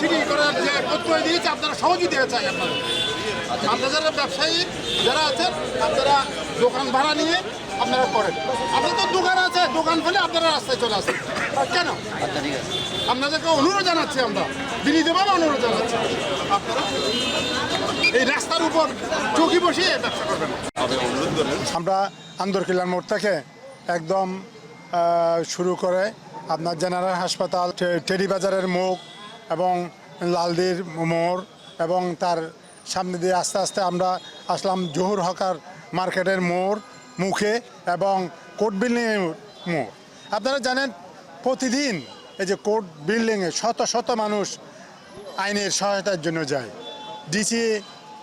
City করার যে প্রত্যয় দিয়েছে আপনারা সহযোগিতা চাই আপনাদের। আপনারা যারা ব্যবসায়ী যারা আছেন আপনারা দোকান ভাড়া নিয়ে আপনারা করেন। আপনার তো দোকান আছে দোকান ফেলে আপনারা রাস্তায় চলে আসেন। কেন? আপনাদেরকে অনুরোধ জানাচ্ছি আমরা বিনীতভাবে অনুরোধ জানাচ্ছি। আপনারা এই রাস্তার উপর চৌকি বসিয়ে ব্যবসা করবেন। আমরা আন্দরকিল্লার মোড় থেকে একদম শুরু করে আপনার জেনারেল হাসপাতাল টে- টেরি বাজারের মুখ এবং লালদির মোড় এবং তার সামনে দিয়ে আস্তে আস্তে আমরা আসলাম জহুর হকার মার্কেটের মোড় মুখে এবং কোর্ট বিল্ডিংয়ের মোড়। আপনারা জানেন, প্রতিদিন এই যে কোর্ট বিল্ডিংয়ে শত শত মানুষ আইনের সহায়তার জন্য যায়। ডিসি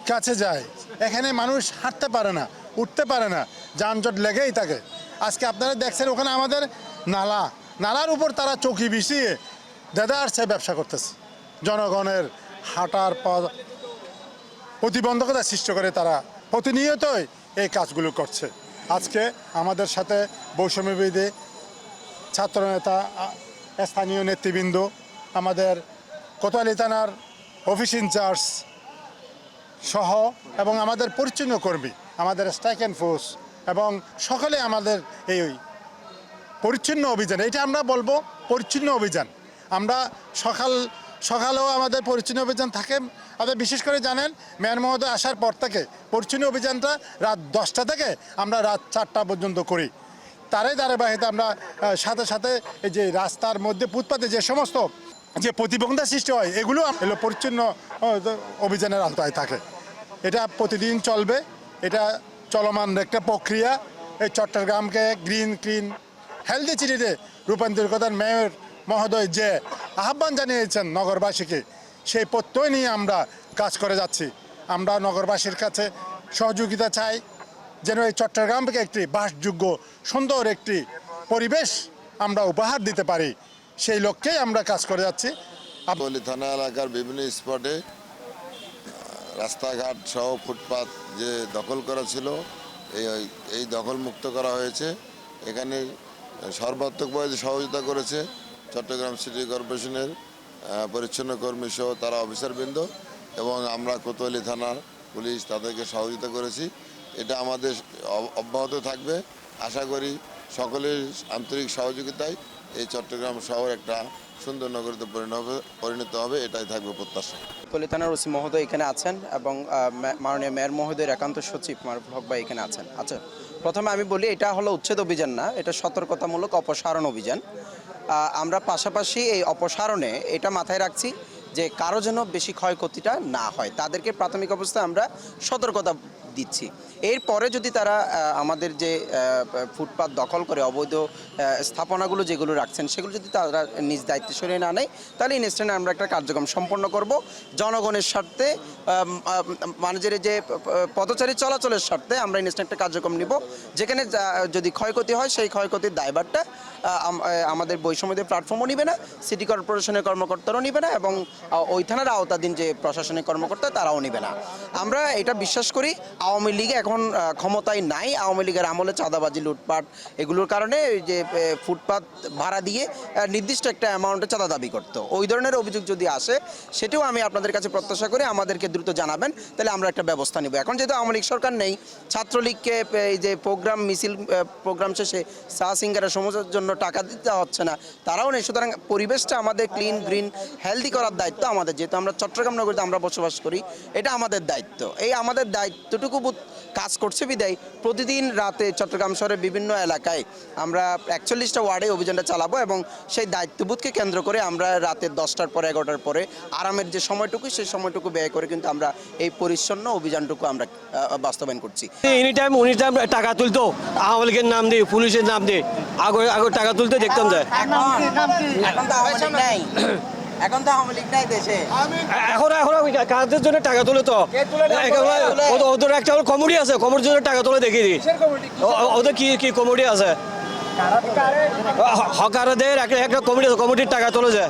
কাছে যায়। এখানে মানুষ হাঁটতে পারে না, উঠতে পারে না, যানজট লেগেই থাকে। আজকে আপনারা দেখছেন ওখানে আমাদের নালা। নালার উপর তারা চৌকি বিছিয়ে দেদারসে ব্যবসা করতেছে। জনগণের হাঁটার প্রতিবন্ধকতা সৃষ্টি করে তারা প্রতিনিয়তই এই কাজগুলো করছে। আজকে আমাদের সাথে বৈষম্যবিধি ছাত্রনেতা স্থানীয় নেতৃবৃন্দ, আমাদের কোতোয়ালি থানার অফিস ইনচার্জ সহ এবং আমাদের পরিচ্ছন্ন কর্মী, আমাদের স্ট্রাইক অ্যান্ড ফোর্স এবং সকলে আমাদের এই পরিচ্ছন্ন অভিযান এটা আমরা বলব পরিচ্ছন্ন অভিযান। আমরা সকাল, সকালেও আমাদের পরিচ্ছন্ন অভিযান থাকে। আমাদের বিশেষ করে জানেন, মেয়র মহোদয় আসার পর থেকে পরিচ্ছন্ন অভিযানটা রাত দশটা থেকে আমরা রাত চারটা পর্যন্ত করি। তারই ধারাবাহিকতা আমরা সাথে সাথে এই যে রাস্তার মধ্যে ফুটপাতে যে সমস্ত যে প্রতিবন্ধা সৃষ্টি হয়, এগুলো এগুলো পরিচ্ছন্ন অভিযানের আওতায় থাকে। এটা প্রতিদিন চলবে। এটা চলমান একটা প্রক্রিয়া। এই চট্টগ্রামকে গ্রিন ক্লিন হেলদি সিটিতে রূপান্তর করার মেয়র মহোদয়, যে আহ্বান জানিয়েছেন নগরবাসীকে, সেই প্রত্যয় নিয়ে আমরা কাজ করে যাচ্ছি। আমরা নগরবাসীর কাছে সহযোগিতা চাই, যেন এই চট্টগ্রামকে একটি বাসযোগ্য, সুন্দর একটি পরিবেশ আমরা উপহার দিতে পারি। সেই লক্ষ্যেই আমরা কাজ করে যাচ্ছি। থানা এলাকার বিভিন্ন স্পটে রাস্তাঘাট সহ ফুটপাত যে দখল করা ছিল, এই এই দখল মুক্ত করা হয়েছে। এখানে সর্বাত্মকভাবে যে সহযোগিতা করেছে। চট্টগ্রাম সিটি কর্পোরেশনের পরিচ্ছন্ন কর্মী সহ তারা অফিসারবৃন্দ এবং আমরা কোতোয়ালি থানার পুলিশ তাদেরকে সহযোগিতা করেছি। এটা আমাদের অব- অব্যাহত থাকবে। আশা করি সকলের আন্তরিক সহযোগিতায় এই চট্টগ্রাম শহর একটা সুন্দর নগরীতে পরিণত হবে- এটাই থাকবে প্রত্যাশা। কলি থানার ওসি মহোদয় এখানে আছেন এবং মাননীয় মেয়র মহোদয়ের একান্ত সচিব মারুফুল হক ভাই এখানে আছেন। আচ্ছা প্রথমে আমি বলি, এটা হলো উচ্ছেদ অভিযান না, এটা সতর্কতামূলক অপসারণ অভিযান। আমরা পাশাপাশি এই অপসারণে এটা মাথায় রাখছি যে কারও যেন বেশি ক্ষয়ক্ষতিটা না হয়। তাদেরকে প্রাথমিক অবস্থায় আমরা সতর্কতা দিচ্ছি। এরপরে যদি তারা আমাদের যে ফুটপাত দখল করে, অবৈধ স্থাপনাগুলো যেগুলো রাখছেন, সেগুলো যদি তারা নিজ দায়িত্বে সরিয়ে না নেয়, তাহলে ইনস্ট্যান্ট আমরা একটা কার্যক্রম সম্পন্ন করব। জনগণের স্বার্থে মানুষের যে, প- প- পথচারী চলাচলের স্বার্থে আমরা ইনস্ট্যান্ট একটা কার্যক্রম নিব, যেখানে যদি ক্ষয়ক্ষতি হয়, সেই ক্ষয়ক্ষতির দায়ভারটা আমাদের বৈষম্যদের প্ল্যাটফর্মও নিবে না সিটি কর্পোরেশনের কর্মকর্তারাও নিবে না, এবং ওই থানার আওতাধীন যে প্রশাসনিক কর্মকর্তা, তারাও নিবে না। আমরা এটা বিশ্বাস করি আওয়ামী লীগ এখন ক্ষমতায় নাই। আওয়ামী লীগের আমলে চাঁদাবাজি, লুটপাট এগুলোর কারণে যে ফুটপাত ভাড়া দিয়ে নির্দিষ্ট একটা অ্যামাউন্টে চাঁদা দাবি করতো। ওই ধরনের অভিযোগ যদি আসে, সেটিও আমি আপনাদের কাছে প্রত্যাশা করি, আমাদেরকে দ্রুত জানাবেন, তাহলে আমরা একটা ব্যবস্থা নিব। এখন যেহেতু আওয়ামী লীগ সরকার নেই, ছাত্রলীগকে এই যে প্রোগ্রাম মিছিল প্রোগ্রাম শেষে চা সিঙ্গারা সমস্যার জন্য টাকা দিতে হচ্ছে না, তারাও নেই। সুতরাং পরিবেশটা আমাদের ক্লিন গ্রিন হেলদি করার দায়িত্ব আমাদের। যেহেতু আমরা চট্টগ্রাম নগরীতে আমরা বসবাস করি, এটা আমাদের দায়িত্ব। এই আমাদের দায়িত্বটুকু বোধ- কাজ করছে বিদায়। প্রতিদিন রাতে চট্টগ্রাম শহরের বিভিন্ন এলাকায় আমরা একচল্লিশটা ওয়ার্ডে অভিযানটা চালাবো এবং সেই দায়িত্ববোধকে কেন্দ্র করে আমরা রাতে দশটার পরে এগারোটার পরে আরামের যে সময়টুকু সেই সময়টুকু ব্যয় করে কিন্তু আমরা এই পরিচ্ছন্ন অভিযানটুকু আমরা বাস্তবায়ন করছি। এনি টাইম উনি টাইম টাকা তুলতো। আওয়ামী লীগের নাম দিয়ে পুলিশের নাম দিয়ে আগে আগে টাকা তুলতে দেখতাম যায়। এখন তো নাই। এখন তো আওয়ামী লীগ নাই দেশে। এখন এখন কাজের জন্য টাকা তুলে তো? ওদের- একটা কমেডি আছে কমেডির জন্য টাকা তুলে দেখি দিই। ওদের কি কি কমেডি আছে? হকারদের একটা একটা আছে কমেডির টাকা তুলে যায়।